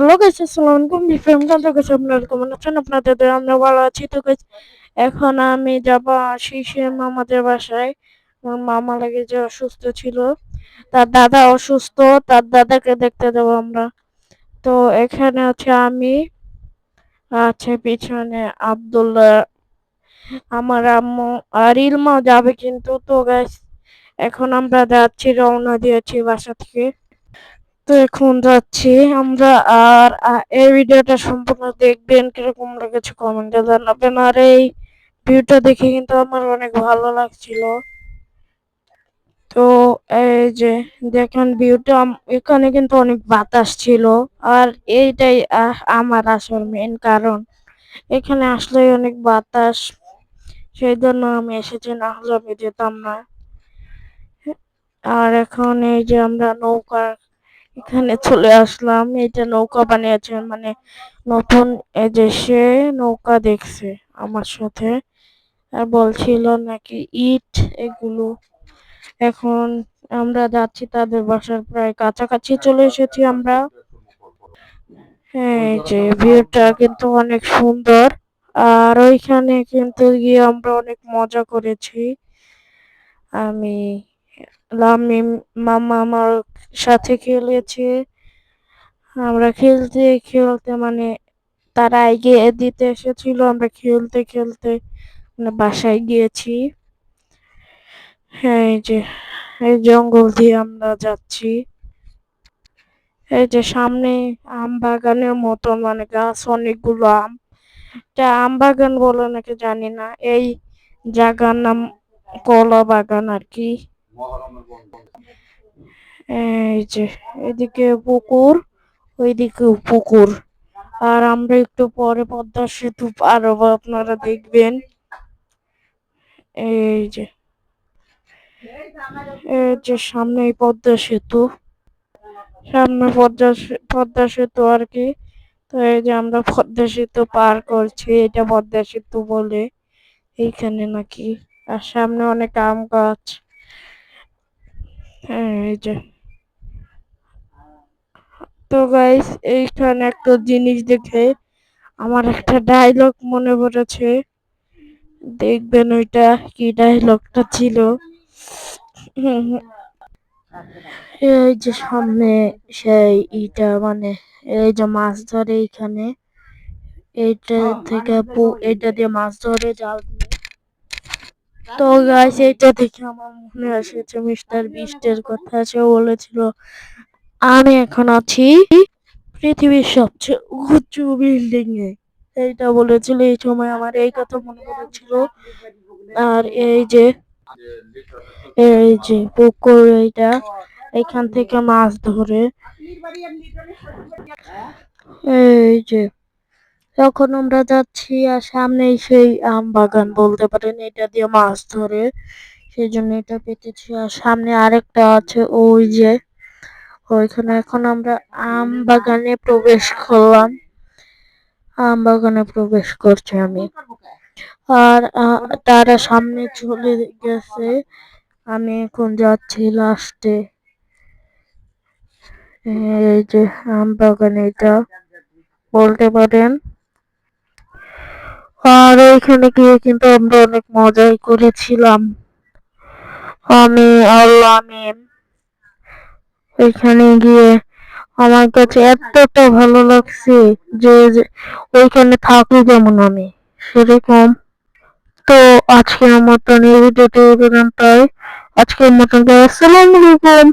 Hello guys আসসালামু আলাইকুম বিফ্রেম Kanta guys আপনারা কেমন আছেন আপনাদের আমরা ভালো আছি তো গাইস এখন আমি যাব শীষে মামাদের বাসায়। আমার মামা লাগে যে অসুস্থ ছিল। তার দাদা অসুস্থ, তার দাদাকে দেখতে দেবো আমরা। তো এখানে আছে আমি, আছে পিছনে আব্দুল্লাহ। আমার আম্মু আর ইলমাও যাবে কিন্তু তো গাইস এখন আমরা যাচ্ছি, রওনা দিয়েছি বাসা থেকে। তো এখন যাচ্ছি। আমরা আর এই ভিডিওটা সম্পূর্ণ দেখবেন, কীরকম লেগেছে কমেন্টে জানাবেন। আর এই ভিউটা দেখে কিন্তু আমার অনেক ভালো লাগছিল। তো এই যে, দেখেন ভিউটা এখানে কিন্তু অনেক বাতাস ছিল। আর এইটাই আমার আসল মেন কারণ। এখানে আসলে অনেক বাতাস। সেই জন্য আমি এসেছি, না হলে আমি যেতাম না। আর এখন এই যে আমরা নৌকা এখানে চলে আসলাম। এটা নৌকা বানিয়েছে মানে নতুন সে নৌকা দেখছে আমার সাথে। আর বলছিল নাকি ইট এগুলো। এখন আমরা যাচ্ছি তাদের বাসার প্রায় কাছাকাছি চলে এসেছি আমরা। হ্যাঁ এই যে ভিউটা কিন্তু অনেক সুন্দর। আর ওইখানে কিন্তু গিয়ে আমরা অনেক মজা করেছি। আমি লামিম মামা আমার সাথে খেলেছে। আমরা খেলতে খেলতে মানে তারা এগিয়ে দিতে এসেছিল, আমরা খেলতে খেলতে মানে বাসায় গিয়েছি। হ্যাঁ এই যে, এই জঙ্গল দিয়ে আমরা যাচ্ছি। এই যে সামনে আম বাগানের মতো মানে গাছ, অনেকগুলো আম। এটা আম বাগান বলে নাকি জানি না, এই জায়গার নাম কলা বাগান আর কি। এই যে, এদিকে পুকুর ওইদিকেও পুকুর। আর আমরা একটু পরে পদ্মা সেতু পার হব আপনারা দেখবেন। এই যে এই যে সামনে পদ্মা সেতু। সামনে পদ্মা পদ্মা সেতু আর কি। তো এই যে আমরা পদ্মা সেতু পার করছি, এটা পদ্মা সেতু বলে। এইখানে নাকি, আর সামনে অনেক আম গাছ। হ্যাঁ এই যে। তো গাইস এইখানে একটা জিনিস দেখে আমার একটা ডায়লগ মনে পড়েছে। দেখবেন ওইটা কি ডায়লগটা ছিল। এই যে সামনে সেই ইটা মানে এই যে মাছ ধরে এইখানে। এইটা থেকে এইটা দিয়ে মাছ ধরে জাল দিয়ে তো গাইস এইটা দেখে আমার মনে এসেছে মিস্টার বিস্টের কথা সে বলেছিল, আমি এখন আছি পৃথিবীর সবচেয়ে উঁচু বিল্ডিং এ। এইটা বলেছিল, এই সময় আমার এই কথা মনে পড়েছিল। আর এই যে এই যে পুকুর, এইটা এখান থেকে মাছ ধরে। এই যে তখন আমরা যাচ্ছি আর সামনেই সেই আম বাগান বলতে পারেন। এটা দিয়ে মাছ ধরে সেই জন্য এটা পেতেছি। আর সামনে আরেকটা আছে, ওই যে ওইখানে এখন আমরা আম বাগানে প্রবেশ করলাম। আম বাগানে প্রবেশ করছি আমি। আর তারা সামনে চলে গেছে। আমি এখন যাচ্ছি লাস্টে এই যে আম বাগান এটা। বলতে পারেন আর ওইখানে গিয়ে কিন্তু আমরা অনেক মজাই করেছিলাম। আমি আর লামিম ওইখানে গিয়ে আমার কাছে এতটা ভালো লাগছে যে ওইখানে থাকি যেমন আমি, সেরকম। তো আজকের মতন এই ভিডিওটি পর্যন্তই। আজকের মতন আসসালামু আলাইকুম।